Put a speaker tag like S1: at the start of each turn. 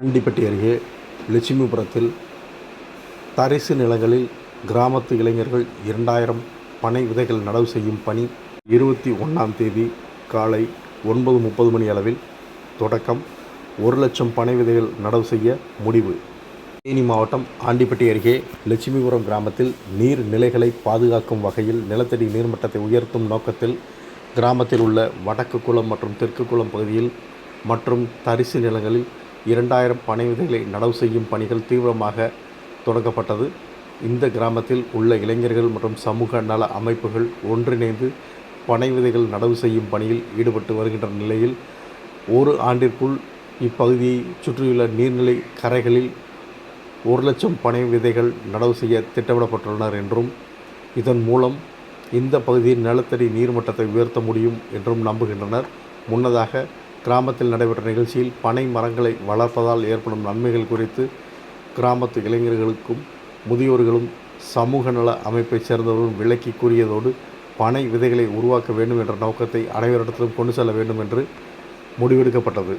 S1: ஆண்டிப்பட்டி அருகே லட்சுமிபுரத்தில் தரிசு நிலங்களில் கிராமத்து இளைஞர்கள் இரண்டாயிரம் பனை விதைகள் நடவு செய்யும் பணி இருபத்தி ஒன்றாம் தேதி காலை ஒன்பது முப்பது மணி அளவில் தொடக்கம். ஒரு லட்சம் பனை விதைகள் நடவு செய்ய முடிவு. தேனி மாவட்டம் ஆண்டிப்பட்டி அருகே லட்சுமிபுரம் கிராமத்தில் நீர் நிலைகளை பாதுகாக்கும் வகையில் நிலத்தடி நீர்மட்டத்தை உயர்த்தும் நோக்கத்தில் கிராமத்தில் உள்ள வடக்கு குளம் மற்றும் தெற்கு குளம் பகுதியில் மற்றும் தரிசு நிலங்களில் இரண்டாயிரம் பனை விதைகளை நடவு செய்யும் பணிகள் தீவிரமாக தொடங்கப்பட்டது. இந்த கிராமத்தில் உள்ள இளைஞர்கள் மற்றும் சமூக நல அமைப்புகள் ஒன்றிணைந்து பனை விதைகள் நடவு செய்யும் பணியில் ஈடுபட்டு வருகின்ற நிலையில் ஒரு ஆண்டிற்குள் இப்பகுதியை சுற்றியுள்ள நீர்நிலை கரைகளில் ஒரு லட்சம் பனை விதைகள் நடவு செய்ய திட்டமிடப்பட்டுள்ளனர் என்றும் இதன் மூலம் இந்த பகுதியின் நிலத்தடி நீர்மட்டத்தை உயர்த்த முடியும் என்றும் நம்புகின்றனர். முன்னதாக கிராமத்தில் நடைபெற்ற நிகழ்ச்சியில் பனை மரங்களை வளர்ப்பதால் ஏற்படும் நன்மைகள் குறித்து கிராமத்து இளைஞர்களுக்கும் முதியோர்களும் சமூக நல அமைப்பைச் சேர்ந்தவர்களும் விளக்கி கூறியதோடு பனை விதைகளை உருவாக்க வேண்டும் என்ற நோக்கத்தை அனைவரிடத்திலும் கொண்டு செல்ல வேண்டும் என்று முடிவெடுக்கப்பட்டது.